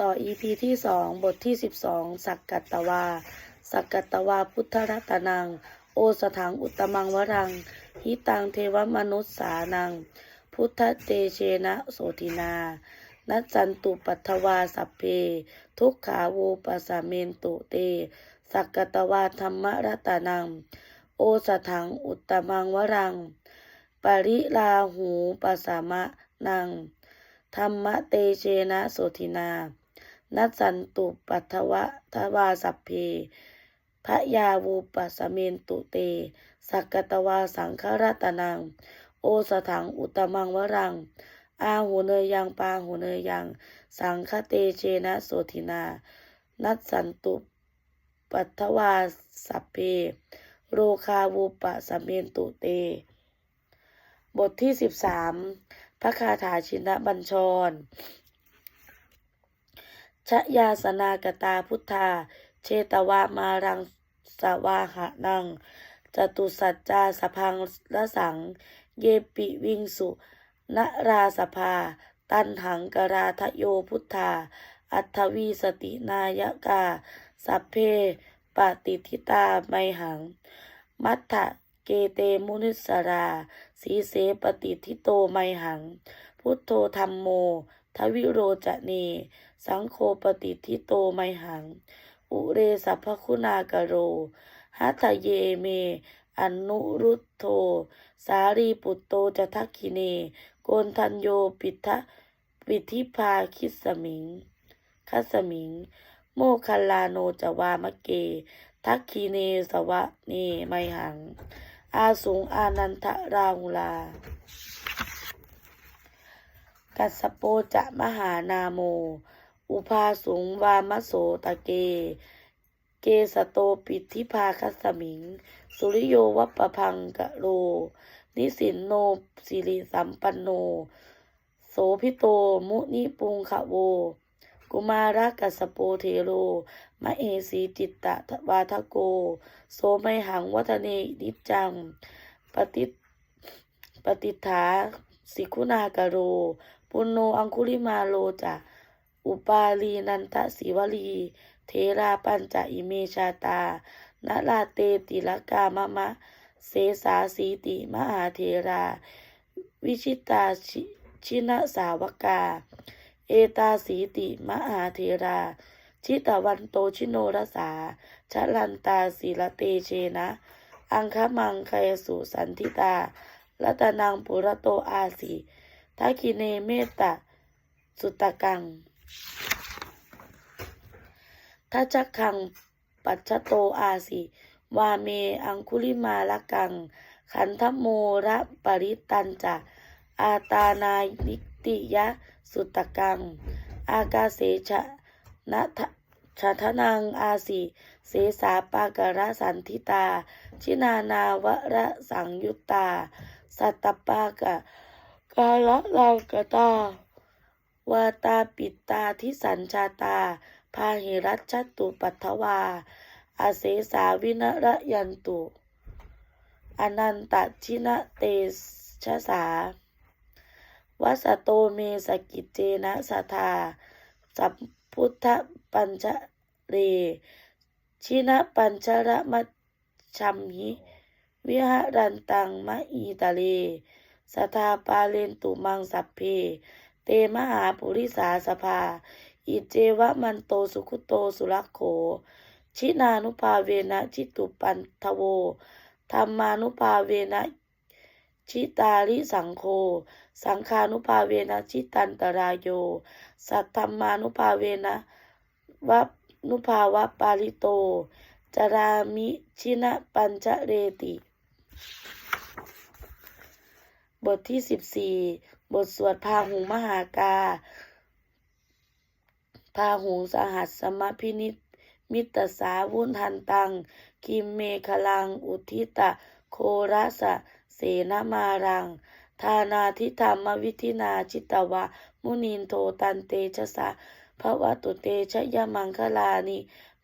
ต่อ EP ที่สองบทที่สิบสองสักกัตตวา สักกัตตวาพุทธรัตนัง โอสถังอุตมังวรัง หิตังเทวมนุษสานัง พุทธเตเชนะโสตินานัจันตุปัทวาสัพเพ ทุกขาวูปสเมนตุเต สักกตวาธรรมรัตนัง โอสถังอุตตมังวรัง ปริลาหูปสามะนัง ธรรมเตเชนะโสตินา นัสสันตุปัทวะทวาสัพเพพระยาวูปสเมนตุเต สักกตวาสังฆรัตนัง โอสถังอุตมังวรัง อาหูเนยยังปาหูเนยยัง สังฆเตเชนะโสตินา นัสสันตุปัทวาสัพเพ โรคาวูปสเมนตุเต บทที่สิบสามพระคาถาชินะบัญชร ชยาสนากตาพุทธา เชตวามารังสวาหะนัง จตุสัจจาสพังละสัง เยปิวิงสุนราสภา ตันหังกราทโยพุทธา อัทวีสตินายกา สัพเพปฏิทิตาไมหัง มัทธะเกเตมุนิสรา สีเสปฏิทิโตไมหัง พุทโธธรรมโม ทวิโรจเน สังโฆปฏิทิโตไมหัง อุเรสัพคุณากโรหัตเยเม อนุรุตโธสารีปุตโตจะทักขิเน โกนทันโยปิทะปิทิพาคิสมิงคัสมิง โมคัลลาโนจวามะเก ทักขีเนสวะเนไมหัง อาสุงอานันทราหุลา กัสโปจะมหานาโม อุภาสุงวามโสตะเก เกสโตปิทิพาคัสมิง สุริโยวัปปพังกะโล นิสินโนสิริสัมปันโน โสพิโตมุนิปุงขะโว กุมารกัสโปเทโรมะเอสีจิตตะวาทโก โสไมหังวัฒเนนิจัง ปฏิปฏิฐาสิคุณากโร ปุณโนอังคุลิมาโลจะอุปาลีนันทศิวลี เทราปัญจอิเมชาตานาลาเตติลกามะมะ เสสาสีติมหาเทรา วิชิตาชิชินะสาวกา เอตาสีติมหาเทรา ชิตวันโตชิโนรสาชลันตาศิลเตเชนะ อังคมังคยสุสันทิตารัตนังปุระโตอาสี ทักคิเนเมตตาสุตตะกังทัชคัง ปัจโตอาสีวาเม อังคุลิมาละกัง ขันธโมระปริตันจะอาตานานิติยะ สุตตะกัง อากาเสชะนะทะชะทนังอาสีเสสาปากระสันทิตา ชินานาวระสังยุตตา สัตตปากะ กาละลังกตาวาตาปิตาทิสัญชาตา พาหิรัชตุปัทวา อาเสสาวินระยันตุ อนันตชินะเตชะสาวัสโตเมสกิจเจนะสัทธาสัพพุทธปัญชเร ชินะปัญชระมัชัมหิ วิหารันตังมะอีตะเล สทาปาเลนตุมังสัพเพ เตมหาปุริสาสภา อิเจวะมันโตสุขุโตสุรักโข ชินานุภาเวนะจิตุปันทโวธรรมานุภาเวนะชิตาริสังโฆ สังฆานุภาเวนะชิตันตรายโย สัทธรรมานุภาเวนะวัปนุภาวะปาลิโตจารามิชินะปัญจเรติ บทที่สิบสี่บทสวดพาหุงมหากา พาหุงสหัสสมพินิตมิตรสาวุทันตังคิมเมคลัง อุทิตะ โครัสะ เสนามารัง ทานาทิธรรมวิธินาจิตวะ มุนินโทตันเตชะสะภวตุเตชะยมังคลานิ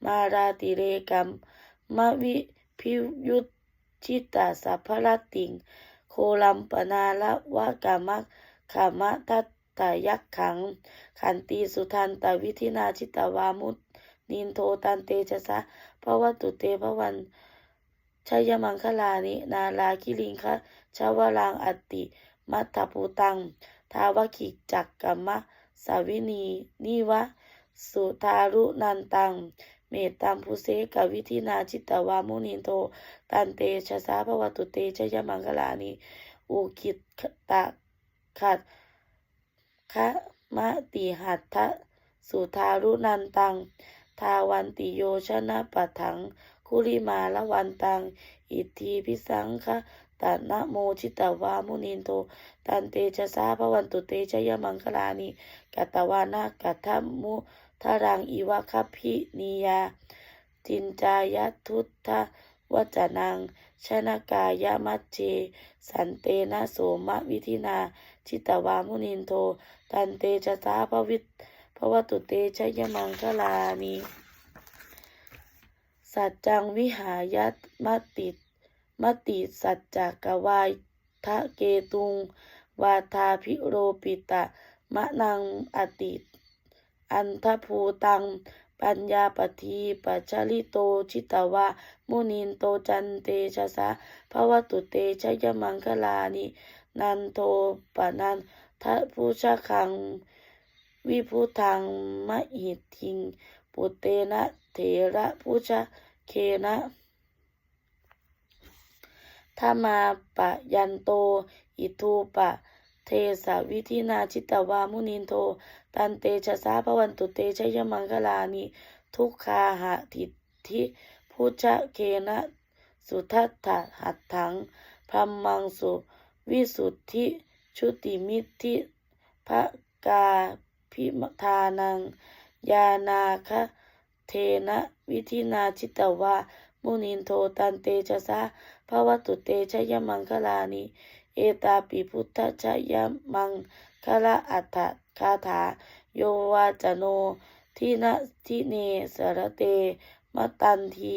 มาราติเรกัมมวิพิยุตชิตาสัพพรติง โคลัมปนาละวะกามะขามะทัตตยักขัง ขันตีสุทันตวิธินาชิตวามุตนินโทตันเตชะสะภวตุเตภวันชัยมังคลานินาลาคิลิงคะชาวรังอติมัตถภูตัง ทาวคิจักกัมมะสาวินีนิวะ สุทารุนันตัง เมตตัมพุเสกวิธินาจิตตวามุนินโทตันเตชะสาภวตุเตชยมังคลานิอุคิตตะขัดคะมะติหัตถะสุทารุนันตัง ทาวันติโยชนะปัถังคุริมาละวันตัง อิทธิพิสังคะ ตานะโมชิตาวามุนินโทตันเตชะสาภวันตุเตชะยมังคลานิกัตตวานะกัตถมุทารังอีวะคพินิยา จินจายทุตทะวจนังชนกายมัจเจ สันเตนะโสมะวิธินา ชิตวามุนินโท ตันเตชะสาภวิตภวตุเตชะยมังคลานิสัจจังวิหายัตมติ มติสัจจกวายทะเกตุง วาทาพิโรปิตะ มะนังอติอันทภูตัง ปัญญาปทีปัจลิโตชิตวามุนินโตจันเตชะสะภวตุเตชยมังคลานินันโทปนันทะพุชะคัง วิพุทังมะหิทิง ปุเตนะเถระพุชะเคนะ ธามาปะยันโต อิทูปะ เทสะวิธินาชิตวามุนินโท ตันเตชะสาภวันตุเตชยมังคลานิทุกขาหะทิทิพุชะเคนะ สุทัตถะหัตถังพรัมมังสุ วิสุทธิ ชุติมิทธิภะกาพิมทานัง ยานาคะเทนะ วิธินาชิตวา มุนินโทตันเตชะสาภวตุเตชะยมังคลานิเอตาปิพุทธชะยมังคละอัฏฐคาถา โยวาจโนทินะทิเนสรเตมตันที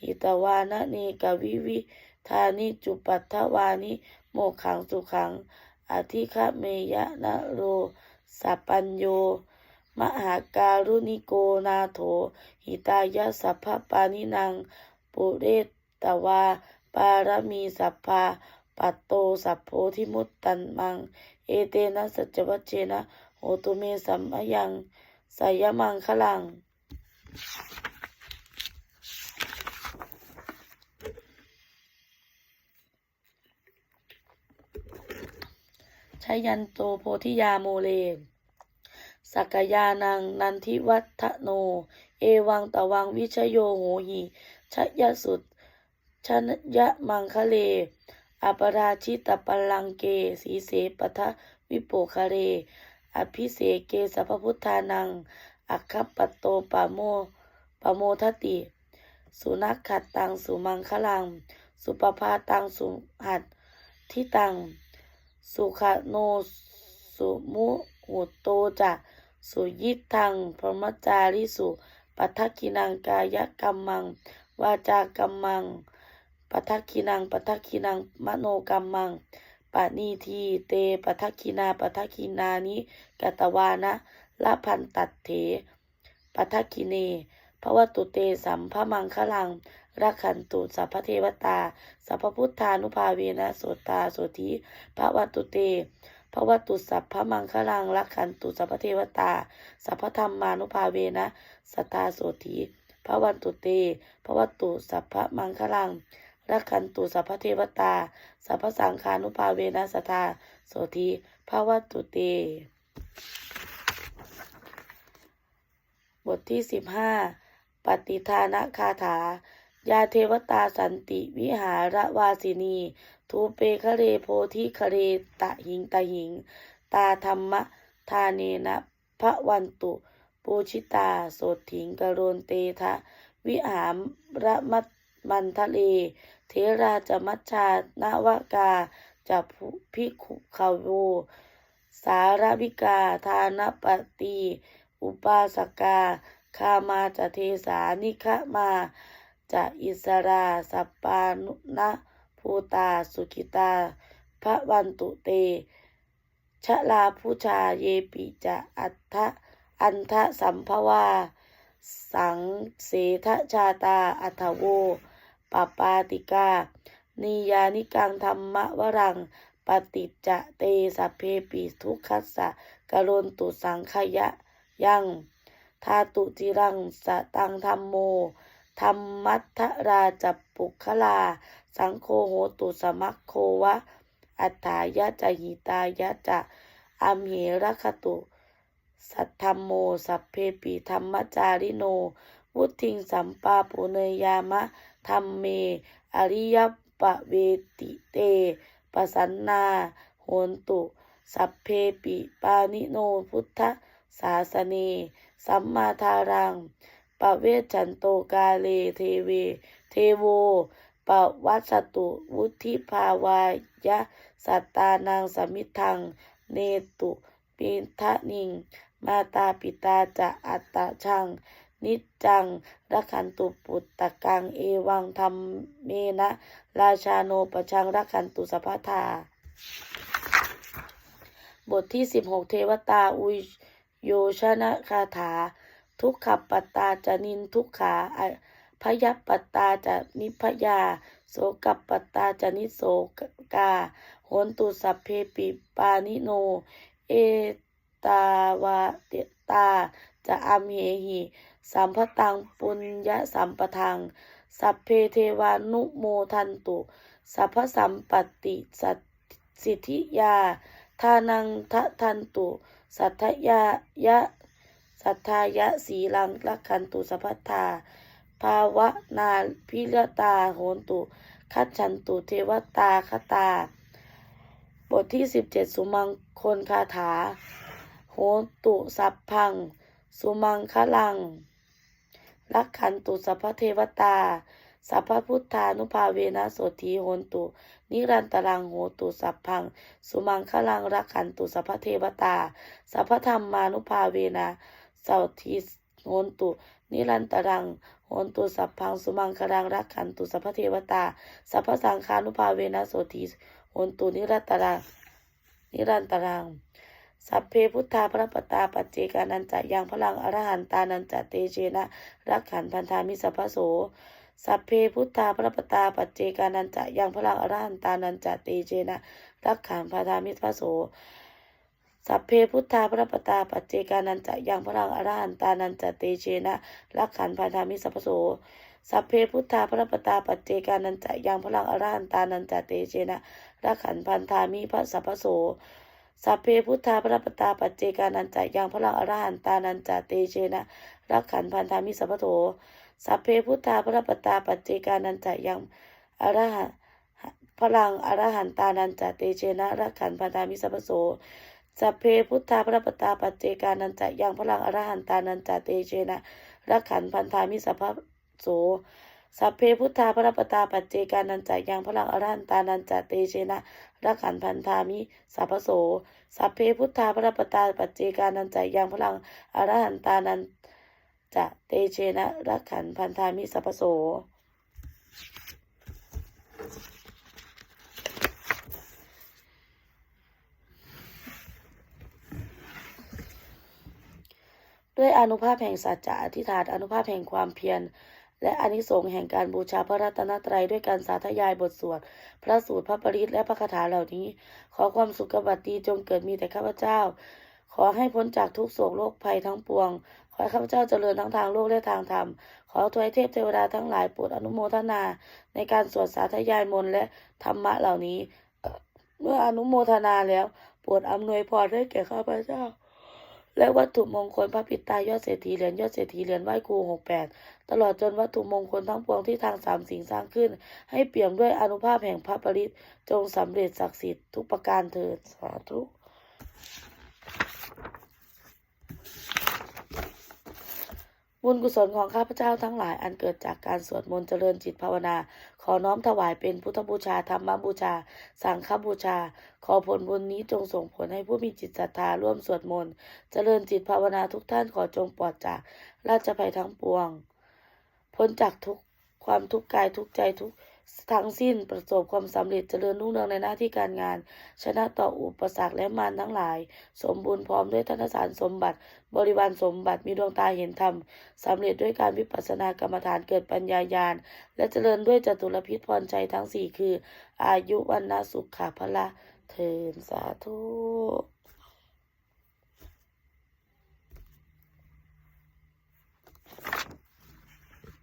หิตวานะเนกวิวิธานิจุปัฏฐวานิโมขังสุขัง อธิคะเมยะนะโรสัปปัญโย มหาการุณิโกนาโถ หิตายะสัพพปานินัง ปุเรตตวา ปารมีสัพพาปัตโตสัพโพธิมุตตันมัง เอเตนะสัจวัชเชนะโหตุเมสัมมยังสยมังคลัง ชยันโตโพธิยาโมเลสักยานังนันทิวัฒโน เอวังตวังวิชโยโหหิ ชยสุดชนยะมังคะเลอปราชิตปลังเก สีเสปทะวิโปคะเร อภิเสเกสัพพุทธานัง อัคคปโตปะโมปะโมทติ สุนักขัดตังสุมังคลัง สุปภาตังสุหัดทิตัง สุขโนสุมุหุโตจะสุยิทังพรหมจาริสุปัทกินังกายกรรมัง วาจากรรมังปัทกินังปัทกินังมโนกรรมังปานีทีเตปัทกินาปัทกินานิกตวานะละพันตัดเถปัทกิเนภวตุเตสัมภมังคลังรักขันตุสัพพเทวตา สัพพพุทธานุภาเวนะโสตาโสธิภวตุเตภวตุสัพพมังคลังรักขันตุสัพพเทวตา สัพพธรรมานุภาเวนะสตตาโสธิ ภวันตุเตภวตุสัพพมังคลังรักขันตุสัพพเทวตา สัพพสังฆานุภาเวนะสตาโสธิภวตุเต บทที่สิบห้าปฏิทานะคาถา ยาเทวตาสันติวิหารวาสินี ทูเปคะเรโพธิคะเรตะหิงตะหิง ตาธรรมะทาเนนะพระวันตุ ปูชิตา โสถิงกโรนเตทะ วิหามระมัตมันทะเล เทราจมัชชานวกาจะพิขุขาวโวสารวิกา ทานปตีอุปาสกา คามาจะเทสานิคะมาจะอิสราสัปปานุนะภูตาสุขิตา พระวันตุเต ชะลาผู้ชาเยปิจะอัฏฐะ อันทะสัมภวา สังเสทชาตา อัทโวปปาติกา นิยานิกังธรรมวรัง ปฏิจจะเตสัพเพปิทุกขัสสะกะโรนตุสังขยะยังทาตุจิรังสตังธรรมโมธรรมัทธราจปุคลา สังโฆโหตุสมัคโควะ อัฏฐายะจะหิตายะจะอัมเหรคตุ สัทธรรมโม สัพเพปิธรรมจาริโน วุทิงสัมปาปุเนยามะธรรมเม อริยปะเวติเตปสันนาโหนตุ สัพเพปิปานิโนพุทธศาสเน สัมมาทารังปะเวชันโตกาเลเทเว เทโวปะวัสตุวุธิภาวายะสัตตานังสมิทัง เนตุปินทะนิง มาตาปิตาจะอัตตะชัง นิจจังรักขันตุปุตตะกังเอวังธรรมเมนะ ราชาโนปชังรักขันตุสัพพทาบทที่16เทวตาอุยโยชนะคาถา ทุกขปัตตาจะนินทุกขาพยัปปัตตาจะนิพยา โสกัปปัตตาจะนิโสกาโหนตุสัพเพปิปานิโน เอ ตาวาเตตา จะอัมเหหิสัมพตังปุญญสัมปทัง สัพเพเทวานุโมทันตุ สัพพสัมปติสัตสิทธิยาทานังทะทันตุ สัทธยายะ สัทธายะสีลังลักขันตุสัพพทา ภาวะนาพิรตาโหนตุ คัจฉันตุเทวตาคตา บทที่17สุมังคนคาถา โหตุสัพพัง สุมังคลังลักขันตุสัพพเทวตา สัพพพุทธานุภาเวนะโสธีโหตุ นิรันตรังโหตุสัพพัง สุมังคลัง รักขันตุสัพพเทวตา สัพพธรรมานุภาเวนะโสธีโหตุนิรันตรังโหนตุสัพพังสุมังคลังรักขันตุสัพพเทวตา สัพพสังฆานุภาเวนะโสธีโหนตุนิรันตรังนิรันตรัง สัพเพพุทธาพระปตาปัจเจกานันจะยังพลังอรหันตานันจะเตเชนะรักขันพันธามิสัพพโสสัพเพพุทธาพระปตาปัจเจกานันจะยังพลังอรหันตานันจะเตเชนะรักขันพันธามิสัพพโสสัพเพพุทธาพระปตาปัจเจกานันจะยังพลังอรหันตานันจะเตเชนะรักขันพันธามิสัพพโสสัพเพพุทธาพระปตาปัจเจกานันจะยังพลังอรหันตานันจะเตเชนะรักขันพันธามิพระสัพพโส สัพเพพุทธาพระปตาปัจเจกานันจะยังพลังอรหันตานันจเตเชนะรักขันพันธามิสัพพโสสัพเพพุทธาพระปตาปัจเจกานันจะยังอรหันพลังอรหันตานันจเตเชนะรักขันพันธามิสัพพโสสัพเพพุทธาพระปตาปัจเจกานันจะยังพลังอรหันตานันจเตเชนะรักขันพันธามิสัพพโส สัพเพพุทธาพระปตาปัจเจกานันจะยังพลังอรหันตานันจเตเชนะรักขันพันธามิสัพพโส สัพเพพุทธาพระปตาปัจเจกานันจะยังพลังอรหันตานันจเตเชนะรักขันพันธามิสัพพโสด้วยอนุภาพแห่งสัจจะอธิษฐานอนุภาพแห่งความเพียร และอนิสงส์แห่งการบูชาพระรัตนตรัยด้วยการสาธยายบทสวดพระสูตรพระปริตและพระคาถาเหล่านี้ ขอความสุขบัตดีจงเกิดมีแต่ข้าพเจ้า ขอให้พ้นจากทุกโศกโรคภัยทั้งปวง ขอให้ข้าพเจ้าเจริญทั้งทางโลกและทางธรรม ขอทวยเทพเทวดาทั้งหลายโปรดอนุโมทนา ในการสวดสาธยายมนต์และธรรมะเหล่านี้ เมื่ออนุโมทนาแล้วโปรดอำนวยพรให้แก่ข้าพเจ้า และวัตถุมงคลพระปิตายอดเศรษฐีเหรียญยอดเศรษฐีเหรียญไหว้ครูหกแปดตลอดจนวัตถุมงคลทั้งปวงที่ทางสามสิ่งสร้างขึ้น ให้เปี่ยมด้วยอนุภาพแห่งพระปริตจงสำเร็จศักดิ์สิทธิ์ทุกประการเถิดสาธุบุญกุศลของข้าพเจ้าทั้งหลายอันเกิดจากการสวดมนต์เจริญจิตภาวนา ขอน้อมถวายเป็นพุทธบูชาธรรมบูชา สังฆบูชา ขอผลบุญนี้จงส่งผลให้ผู้มีจิตศรัทธาร่วมสวดมนต์เจริญจิตภาวนาทุกท่านขอจงปลอดจากราชภัยทั้งปวง พ้นจากทุกความทุกข์กายทุกใจทุก ทั้งสิ้นประสบความสำเร็จเจริญรุ่งเรืองในหน้าที่การงาน ชนะต่ออุปสรรคและมารทั้งหลาย สมบูรณ์พร้อมด้วยธนสารสมบัติ บริวารสมบัติมีดวงตาเห็นธรรมสำเร็จด้วยการวิปัสสนากรรมฐานเกิดปัญญาญาณ และเจริญด้วยจตุรพิษพรใจทั้งสี่คือ อายุวันนะสุขะพละเทินสาธุ